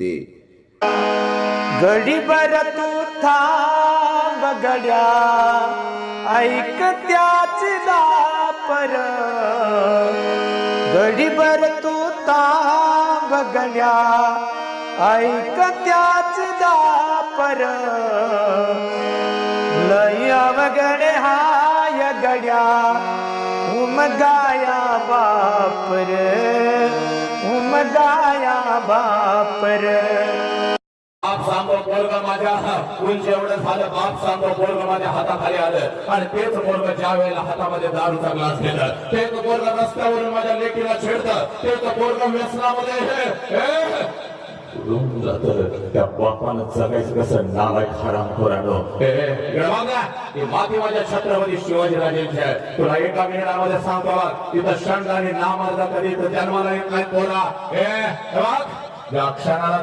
ते. गडीभर तू थांब गड्या ऐक त्याच दापर. गडीभर तू थांब गड्या ऐक त्याच दापर. लय अवघड हाय गड्या उमगाया बापर. उमगाया बापर. बाप सांगो पोरग माझ्या उंच एवढं झालं बाप सांगो पोरग माझ्या हाताखाली आलं. आणि तेच पोरग ज्या वेळेला हातामध्ये दारूचा ग्लास घेतं तेच पोरग रस्त्यावरून माझ्या लेकीला छेडतं तेच पोरग व्यसनामध्ये उडून त्या बापानं जगायचं कसं नालायक हराम खोरानो हे माती माझ्या छत्रपती शिवाजी आहे तुला एका मिनिटामध्ये सांगतो तिथं शंड आणि नामर्दा कधी तर जन्माला येत नाही पोरा हे हे क्षणाला